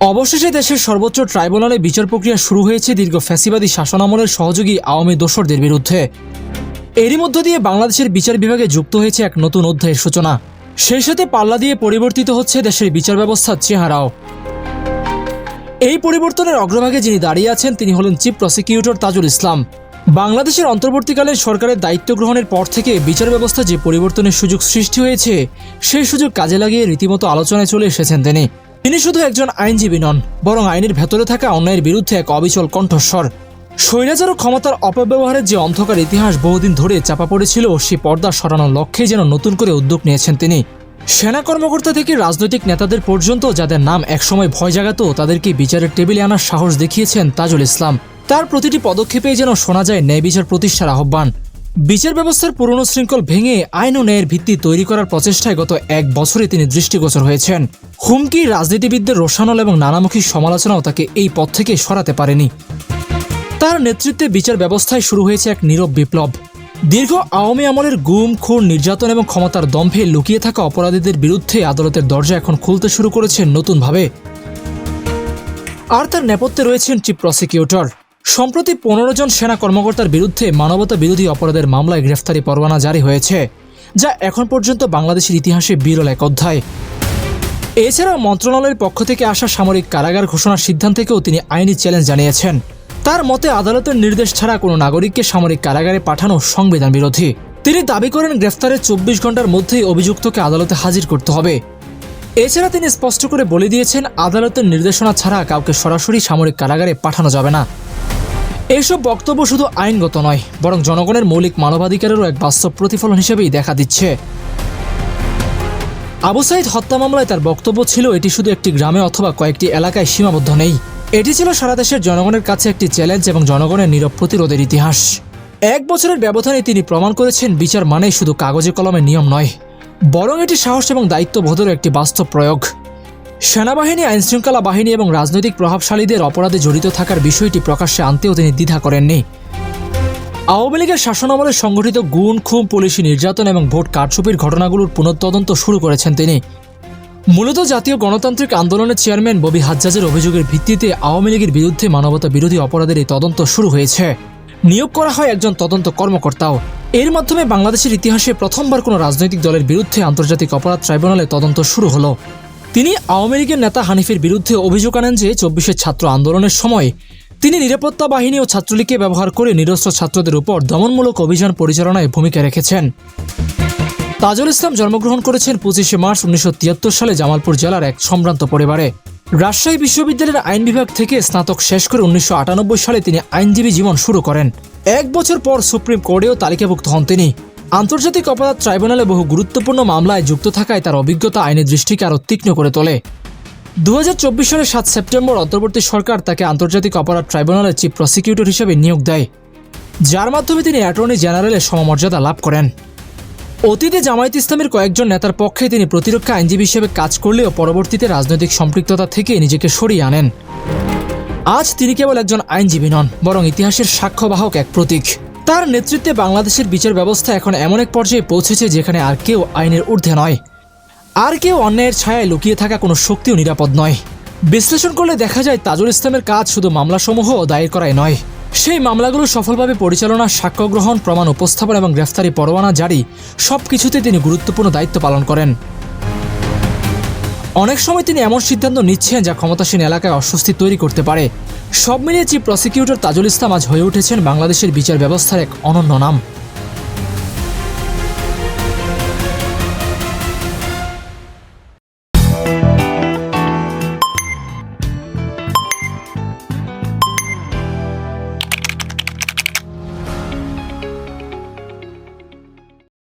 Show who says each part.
Speaker 1: অবশেষে দেশের সর্বোচ্চ ট্রাইব্যুনালে বিচার প্রক্রিয়া শুরু হয়েছে দীর্ঘ ফ্যাসিবাদী শাসনামলের সহযোগী আওয়ামী দোসরদের বিরুদ্ধে। এরই মধ্য দিয়ে বাংলাদেশের বিচার বিভাগে যুক্ত হয়েছে এক নতুন অধ্যায়ের সূচনা। সেই সাথে পাল্লা দিয়ে পরিবর্তিত হচ্ছে দেশের বিচার ব্যবস্থার চেহারাও। এই পরিবর্তনের অগ্রভাগে যিনি দাঁড়িয়ে আছেন, তিনি হলেন চিফ প্রসিকিউটর তাজুল ইসলাম। বাংলাদেশের অন্তর্বর্তীকালে সরকারের দায়িত্ব গ্রহণের পর থেকে বিচার ব্যবস্থা যে পরিবর্তনের সুযোগ সৃষ্টি হয়েছে, সেই সুযোগ কাজে লাগিয়ে রীতিমতো আলোচনায় চলে এসেছেন তিনি। তিনি শুধু একজন আইনজীবী নন, বরং আইনের ভেতরে থাকা অন্যায়ের বিরুদ্ধে এক অবিচল কণ্ঠস্বর। স্বৈরাচার ক্ষমতার অপব্যবহারের যে অন্ধকার ইতিহাস বহুদিন ধরে চাপা পড়েছিল, সে পর্দা সরানোর লক্ষ্যে যেন নতুন করে উদ্যোগ নিয়েছেন তিনি। সেনা কর্মকর্তা থেকে রাজনৈতিক নেতাদের পর্যন্ত যাদের নাম একসময় ভয় জাগাতো, তাদেরকে বিচারের টেবিলে আনার সাহস দেখিয়েছেন তাজুল ইসলাম। তার প্রতিটি পদক্ষেপেই যেন শোনা যায় ন্যায় বিচার প্রতিষ্ঠার আহ্বান। বিচার ব্যবস্থার পুরনো শৃঙ্খল ভেঙে আইন ও ন্যায়ের ভিত্তি তৈরি করার প্রচেষ্টায় গত এক বছরে তিনি দৃষ্টিগোচর হয়েছেন। হুমকি রাজনীতিবিদদের রোশানল এবং নানামুখী সমালোচনাও তাকে এই পথ থেকে সরাতে পারেনি। তার নেতৃত্বে বিচার ব্যবস্থায় শুরু হয়েছে এক নীরব বিপ্লব। দীর্ঘ আওয়ামী আমলের গুম, খুন, নির্যাতন এবং ক্ষমতার দম্ভে লুকিয়ে থাকা অপরাধীদের বিরুদ্ধে আদালতের দরজা এখন খুলতে শুরু করেছেন নতুনভাবে। আর তার নেপথ্যে রয়েছেন চিফ প্রসিকিউটর। সম্প্রতি পনেরো জন সেনা কর্মকর্তার বিরুদ্ধে মানবতা বিরোধী অপরাধের মামলায় গ্রেফতারি পরোয়ানা জারি হয়েছে, যা এখন পর্যন্ত বাংলাদেশের ইতিহাসে বিরল এক অধ্যায়। এছাড়াও মন্ত্রণালয়ের পক্ষ থেকে আসা সামরিক কারাগার ঘোষণার সিদ্ধান্তকেও তিনি আইনি চ্যালেঞ্জ জানিয়েছেন। তার মতে, আদালতের নির্দেশ ছাড়া কোনো নাগরিককে সামরিক কারাগারে পাঠানো সংবিধান বিরোধী। তিনি দাবি করেন গ্রেফতারের চব্বিশ ঘণ্টার মধ্যেই অভিযুক্তকে আদালতে হাজির করতে হবে। এছাড়া তিনি স্পষ্ট করে বলে দিয়েছেন, আদালতের নির্দেশনা ছাড়া কাউকে সরাসরি সামরিক কারাগারে পাঠানো যাবে না। এইসব বক্তব্য শুধু আইনগত নয়, বরং জনগণের মৌলিক মানবাধিকারেরও এক বাস্তব প্রতিফলন হিসেবেই দেখা দিচ্ছে। আবু সাইদ হত্যা মামলায় তার বক্তব্য ছিল, এটি শুধু একটি গ্রামে অথবা কয়েকটি এলাকায় সীমাবদ্ধ নেই। এটি ছিল সারা দেশের জনগণের কাছে একটি চ্যালেঞ্জ এবং জনগণের নীরব প্রতিরোধের ইতিহাস। এক বছরের ব্যবধানে তিনি প্রমাণ করেছেন, বিচার মানেই শুধু কাগজে কলমের নিয়ম নয়, বরং এটি সাহস এবং দায়িত্ববোধের একটি বাস্তব প্রয়োগ। সেনাবাহিনী, আইনশৃঙ্খলা বাহিনী এবং রাজনৈতিক প্রভাবশালীদের অপরাধে জড়িত থাকার বিষয়টি প্রকাশ্যে আনতেও তিনি দ্বিধা করেননি। আওয়ামী লীগের শাসনামলে সংঘটিত গুণ খুন, পুলিশি নির্যাতন এবং ভোট কারচুপির ঘটনাগুলোর পুনঃতদন্ত শুরু করেছেন তিনি। মূলত জাতীয় গণতান্ত্রিক আন্দোলনের চেয়ারম্যান ববি হাজ্জাজের অভিযোগের ভিত্তিতে আওয়ামী লীগের বিরুদ্ধে মানবতা বিরোধী অপরাধের এই তদন্ত শুরু হয়েছে। নিয়োগ করা হয় একজন তদন্ত কর্মকর্তাও। এর মাধ্যমে বাংলাদেশের ইতিহাসে প্রথমবার কোনো রাজনৈতিক দলের বিরুদ্ধে আন্তর্জাতিক অপরাধ ট্রাইব্যুনালে তদন্ত শুরু হলো। তিনি আওয়ামী লীগের নেতা হানিফের বিরুদ্ধে অভিযোগ আনেন যে চব্বিশের ছাত্র আন্দোলনের সময় তিনি নিরাপত্তা বাহিনী ও ছাত্রলীগকে ব্যবহার করে নিরস্ত্র ছাত্রদের উপর দমনমূলক অভিযান পরিচালনায় ভূমিকা রেখেছেন। তাজুল ইসলাম জন্মগ্রহণ করেছেন পঁচিশে মার্চ উনিশশো তিয়াত্তর সালে জামালপুর জেলার এক সম্ভ্রান্ত পরিবারে। রাজশাহী বিশ্ববিদ্যালয়ের আইন বিভাগ থেকে স্নাতক শেষ করে উনিশশো আটানব্বই সালে তিনি আইনজীবী জীবন শুরু করেন। এক বছর পর সুপ্রিম কোর্টেও তালিকাভুক্ত হন তিনি। আন্তর্জাতিক অপরাধ ট্রাইব্যুনালে বহু গুরুত্বপূর্ণ মামলায় যুক্ত থাকায় তার অভিজ্ঞতা আইনের দৃষ্টিকে আরও তীক্ষ্ণ করে তোলে। দু হাজার চব্বিশ সালের সাত সেপ্টেম্বর অন্তর্বর্তী সরকার তাকে আন্তর্জাতিক অপরাধ ট্রাইব্যুনালের চিফ প্রসিকিউটর হিসেবে নিয়োগ দেয়, যার মাধ্যমে তিনি অ্যাটর্নি জেনারেলের সমমর্যাদা লাভ করেন। অতীতে জামায়াত ইসলামের কয়েকজন নেতার পক্ষে তিনি প্রতিরক্ষা আইনজীবী হিসেবে কাজ করলেও পরবর্তীতে রাজনৈতিক সম্পৃক্ততা থেকে নিজেকে সরিয়ে আনেন। আজ তিনি কেবল একজন আইনজীবী নন, বরং ইতিহাসের সাক্ষ্যবাহক এক প্রতীক। তার নেতৃত্বে বাংলাদেশের বিচার ব্যবস্থা এখন এমন এক পর্যায়ে পৌঁছেছে যেখানে আর কেউ আইনের ঊর্ধ্বে নয়। আর কেউ অন্যায়ের ছায়ায় লুকিয়ে থাকা কোনো শক্তিও নিরাপদ নয়। বিশ্লেষণ করলে দেখা যায় তাজুল ইসলামের কাজ শুধু মামলাসমূহ দায়ের করাই নয়। সেই মামলাগুলো সফলভাবে পরিচালনা, সাক্ষ্য গ্রহণ, প্রমাণ উপস্থাপন এবং গ্রেফতারি পরোয়ানা জারি সব কিছুতে তিনি গুরুত্বপূর্ণ দায়িত্ব পালন করেন। অনেক সময় তিনি এমন সিদ্ধান্ত নিচ্ছেন যা ক্ষমতাসীন এলাকায় অস্বস্তি তৈরি করতে পারে। সব মিলিয়ে চিফ প্রসিকিউটর তাজুল ইসলাম আজ হয়ে উঠেছেন বাংলাদেশের বিচার ব্যবস্থার এক অনন্য নাম।